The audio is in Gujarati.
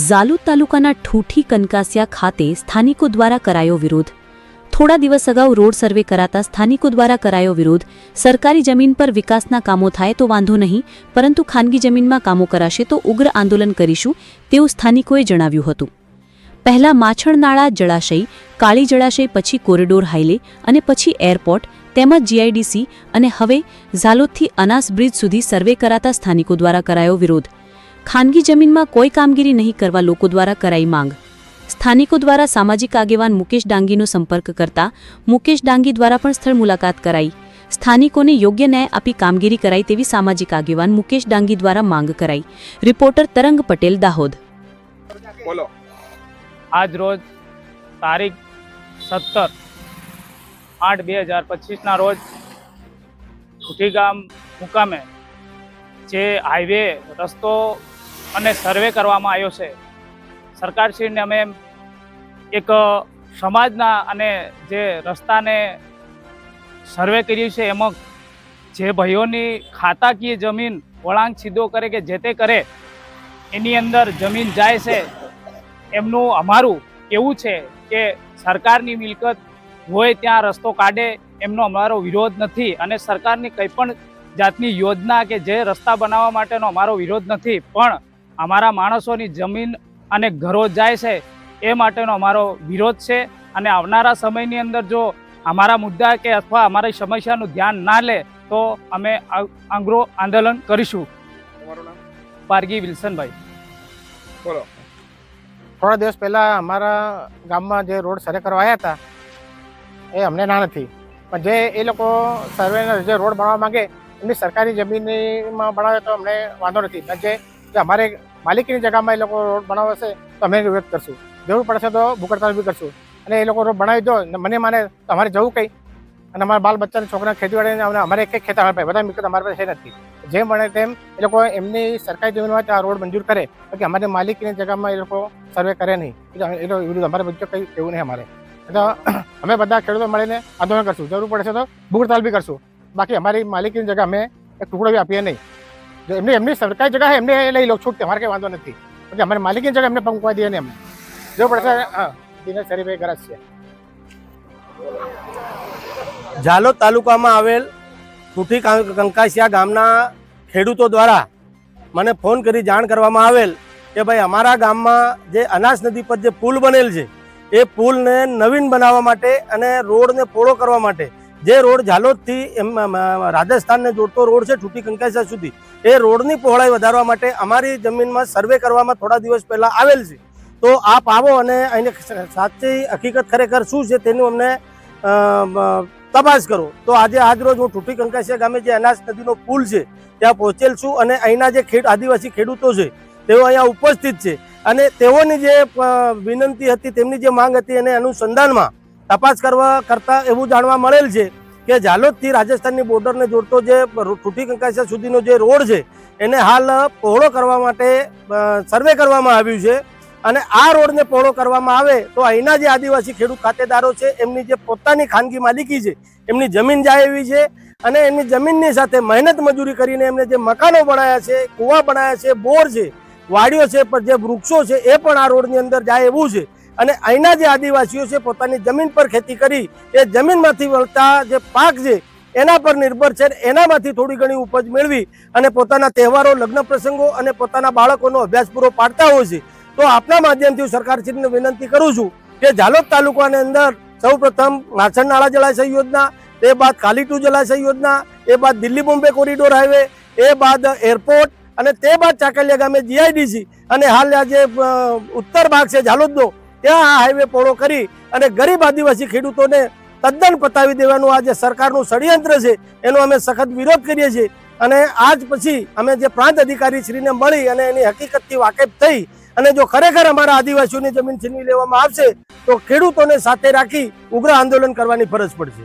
ઝાલુદ તાલુકાના ઠૂઠી કનકાસિયા ખાતે સ્થાનિકો દ્વારા કરાયો વિરોધ. થોડા દિવસ અગાઉ રોડ સર્વે કરાતા સ્થાનિકો દ્વારા કરાયો વિરોધ. સરકારી જમીન પર વિકાસના કામો થાય તો વાંધો નહીં, પરંતુ ખાનગી જમીનમાં કામો કરાશે તો ઉગ્ર આંદોલન કરીશું, તેવું સ્થાનિકોએ જણાવ્યું હતું. પહેલાં માછણનાળા જળાશય, કાળી જળાશય, પછી કોરિડોર હાઈલે અને પછી એરપોર્ટ, તેમજ જીઆઈડીસી અને હવે ઝાલોદથી અનાસ બ્રિજ સુધી સર્વે કરાતા સ્થાનિકો દ્વારા કરાયો વિરોધ. ખાનગી જમીનમાં કોઈ કામગીરી નહીં કરવા લોકો દ્વારા કરાઈ માંગ. સ્થાનિકો દ્વારા સામાજિક આગેવાન મુકેશ ડાંગીનો સંપર્ક કરતા મુકેશ ડાંગી દ્વારા પણ સ્થળ મુલાકાત કરાઈ. સ્થાનિકોને યોગ્ય ન્યાય આપી કામગીરી કરાઈ તેવી સામાજિક આગેવાન મુકેશ ડાંગી દ્વારા માંગ કરાઈ. રિપોર્ટર તરંગ પટેલ દાહોદ. બોલો. આજ રોજ તારીખ સત્તર આઠ બે હજાર પચીસના રોજ ગામ મુકામે જે હાઈવે રસ્તો અને સર્વે કરવામાં આવ્યો છે. સરકારશ્રીને અમે એક સમાજના અને જે રસ્તાને સર્વે કર્યું છે એમાં જે ભાઈઓની ખાતાકીય જમીન વળાંક સીધો કરે કે જે તે કરે, એની અંદર જમીન જાય છે. એમનું અમારું એવું છે કે સરકારની મિલકત હોય ત્યાં રસ્તો કાઢે એમનો અમારો વિરોધ નથી અને સરકારની કંઈ પણ જાતની યોજના કે જે રસ્તા બનાવવા માટેનો અમારો વિરોધ નથી. પણ અમારા માણસોની જમીન અને ઘરો જાય છે એ માટેનો અમારો વિરોધ છે. અને આવનારા સમયની અંદર જો અમારા મુદ્દા કે અથવા અમારી સમસ્યાનું ધ્યાન ના લે તો અમે આ- આંગ્રો આંદોલન કરીશું. પારગી વિલ્સનભાઈ. બોલો. થોડા દિવસ પહેલાં અમારા ગામમાં જે રોડ સર્વે કરવા આવ્યા હતા એ અમને ના નથી. પણ જે એ લોકો સર્વેના જે રોડ બનાવવા માંગે એમની સરકારી જમીનમાં બનાવે તો અમને વાંધો નથી. પણ જે જે અમારે માલિકીની જગ્યામાં એ લોકો રોડ બનાવે છે, તો અમે વિરોધ કરશું. જરૂર પડશે તો ભૂખ બી કરશું. અને એ લોકો રોડ બનાવી દો, ને મને માને તો અમારે જવું કંઈ. અને અમારા બાલ બચ્ચાના છોકરા ખેતીવાડીને અને અમારે એક ખેતર અમારે પાસે બધા મિલકત અમારા પાસે નથી. જેમ બને તેમ એ લોકો એમની સરકારી જમીનમાં ત્યાં રોડ મંજૂર કરે. બાકી અમારી માલિકીની જગ્યામાં એ લોકો સર્વે કરે નહીં. એટલે વિરુદ્ધ અમારે બધું કંઈ એવું નહીં અમારે. તો અમે બધા ખેડૂતો મળીને આંદોલન કરશું. જરૂર પડશે તો ભૂખ બી કરશું. બાકી અમારી માલિકીની જગ્યા અમે એક ટુકડો બી આપીએ નહીં. જો એમની એમની સરકારી જગ્યાએ એમને લઈ લો, છૂટ અમારે કંઈ વાંધો નથી. બાકી અમારે માલિકની જગ્યાએ એમને પંખવા દઈએ ને એમને જો પડશે હા, દિનેશ શરીફભાઈ ગરજ છે. ઝાલોદ તાલુકામાં આવેલ કુઠી કંકાસિયા ગામના ખેડૂતો દ્વારા મને ફોન કરી જાણ કરવામાં આવેલ કે ભાઈ અમારા ગામમાં જે અનાસ નદી પર જે પુલ બનેલ છે, એ પુલને નવીન બનાવવા માટે અને રોડને પોળો કરવા માટે જે રોડ ઝાલોદથી એમ રાજસ્થાનને જોડતો રોડ છે ઠૂટી કંકાસા સુધી, એ રોડની પહોળાઈ વધારવા માટે અમારી જમીનમાં સર્વે કરવામાં થોડા દિવસ પહેલાં આવેલ છે. તો આપ આવો અને અહીં સાચી હકીકત ખરેખર શું છે તેનું અમને તપાસ કરો. તો આજે આજરોજ હું ઠૂઠી કંકાસિયા ગામે જે અનાસ નદીનો પુલ છે, ત્યાં પહોંચેલ છું અને અહીંના જે ખેડ, આદિવાસી ખેડૂતો છે, તેઓ અહીંયા ઉપસ્થિત છે. અને તેઓની જે વિનંતી હતી તેમની જે માંગ હતી એને અનુસંધાનમાં તપાસ કરવા કરતા એવું જાણવા મળેલ છે કે ઝાલોદથી રાજસ્થાનની બોર્ડરને જોડતો જે ઠૂઠી કંકાસિયા સુધીનો જે રોડ છે, એને હાલ પહોળો કરવા માટે સર્વે કરવામાં આવ્યું છે. અને આ રોડને પહોળો કરવામાં આવે તો અહીંના જે આદિવાસી ખેડૂત ખાતેદારો છે, એમની જે પોતાની ખાનગી માલિકી છે, એમની જમીન જાય એવી છે અને એમની જમીનની સાથે મહેનત મજૂરી કરીને એમને જે મકાનો બનાવ્યા છે, કૂવા બનાવ્યા છે, બોર છે, વાડીઓ છે, પણ જે વૃક્ષો છે, એ પણ આ રોડની અંદર જાય એવું છે. અને અહીંના જે આદિવાસીઓ છે પોતાની જમીન પર ખેતી કરી, એ જમીનમાંથી વળતા જે પાક છે, એના પર નિર્ભર છે એનામાંથી થોડી ઘણી ઉપજ મેળવી અને પોતાના તહેવારો, લગ્ન પ્રસંગો અને પોતાના બાળકોનો અભ્યાસ પૂરો પાડતા હોય છે. તો આપના માધ્યમથી હું સરકારશ્રીને વિનંતી કરું છું કે ઝાલોદ તાલુકાની અંદર સૌ પ્રથમ માછણ નાળા જળાશય યોજના, એ બાદ કાલીટુ જળાશય યોજના, એ બાદ દિલ્હી બોમ્બે કોરિડોર હાઈવે, એ બાદ એરપોર્ટ અને તે બાદ ચાકલિયા ગામે જીઆઈડીસી અને હાલ જે ઉત્તર ભાગ છે ઝાલોદનો. ત્યાં આ હાઈવે પહોળો કરી અને ગરીબ આદિવાસી ખેડૂતોને તદ્દન પતાવી દેવાનું આ જે સરકારનું ષડયંત્ર છે, એનો અમે સખત વિરોધ કરીએ છીએ. અને આજ પછી અમે જે પ્રાંત અધિકારી શ્રીને મળી અને એની હકીકતથી વાકેફ થઈ અને જો ખરેખર અમારા આદિવાસીઓની જમીન છીનવી લેવામાં આવશે, તો ખેડૂતોને સાથે રાખી ઉગ્ર આંદોલન કરવાની ફરજ પડશે.